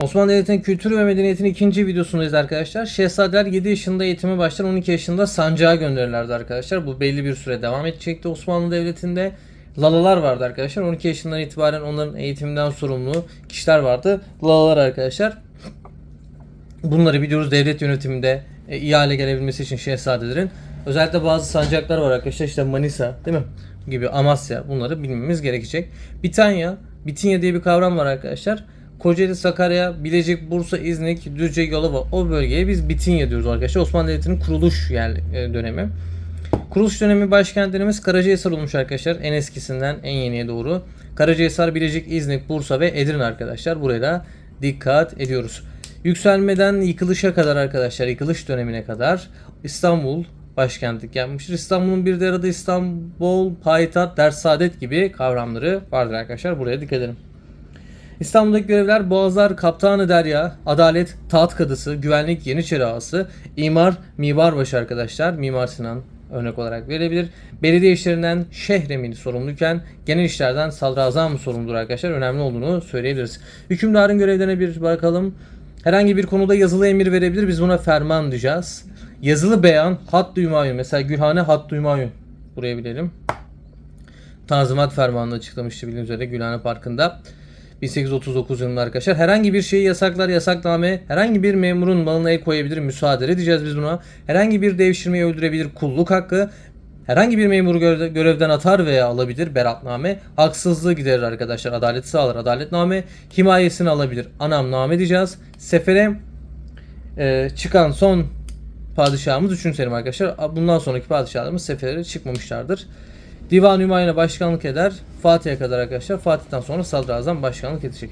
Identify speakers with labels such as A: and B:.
A: Osmanlı Devleti'nin kültürü ve medeniyetinin ikinci videosundayız arkadaşlar. Şehzadeler 7 yaşında eğitime başlar 12 yaşında sancağa gönderirlerdi arkadaşlar. Bu belli bir süre devam edecekti Osmanlı Devleti'nde. Lalalar vardı arkadaşlar. 12 yaşından itibaren onların eğitiminden sorumlu kişiler vardı. Lalalar arkadaşlar. Bunları biliyoruz devlet yönetiminde e, iyi hale gelebilmesi için şehzadelerin. Özellikle bazı sancaklar var arkadaşlar işte Manisa değil mi? Gibi Amasya bunları bilmemiz gerekecek. Bitanya, Bitinya diye bir kavram var arkadaşlar. Kocaeli, Sakarya, Bilecik, Bursa, İznik, Düzce, Yalova o bölgeye biz Bitinya diyoruz arkadaşlar. Osmanlı Devleti'nin kuruluş yer, e, dönemi. Kuruluş dönemi başkentlerimiz Karacahisar olmuş arkadaşlar. En eskisinden en yeniye doğru. Karacahisar, Bilecik, İznik, Bursa ve Edirne arkadaşlar. Buraya da dikkat ediyoruz. Yükselmeden yıkılışa kadar arkadaşlar, yıkılış dönemine kadar İstanbul başkentlik yapmıştır. İstanbul'un bir de adı İstanbul, payitaht, ders saadet gibi kavramları vardır arkadaşlar. Buraya dikkat edelim. İstanbul'daki görevler Boğazlar Kaptanı Derya, Adalet Taht Kadısı, Güvenlik Yeniçeri Ağası, İmar Mimarbaşı arkadaşlar. Mimar Sinan örnek olarak verilebilir. Belediye işlerinden şehremini sorumluyken genel işlerden sadrazam sorumludur arkadaşlar. Önemli olduğunu söyleyebiliriz. Hükümdarın görevlerine bir bakalım. Herhangi bir konuda yazılı emir verebilir. Biz buna ferman diyeceğiz. Yazılı beyan, hat duymayun. Mesela Gülhane hat duymayun. Buraya bilelim. Tanzimat Fermanı'nı açıklamıştı bildiğiniz üzere Gülhane Parkı'nda. 1839 yılında arkadaşlar. Herhangi bir şeyi yasaklar, yasakname, herhangi bir memurun malına el koyabilir, müsaade edeceğiz biz buna. Herhangi bir devşirmeyi öldürebilir, kulluk hakkı. Herhangi bir memuru göre- görevden atar veya alabilir, beratname. Haksızlığı giderir arkadaşlar, adaleti sağlar, adaletname. Himayesini alabilir, anamname diyeceğiz. Sefere e, çıkan son padişahımız 3. Selim arkadaşlar. Bundan sonraki padişahlarımız sefere çıkmamışlardır. Divan Hümayun'a başkanlık eder. Fatih'e kadar arkadaşlar. Fatih'ten sonra Sadrazam başkanlık edecek.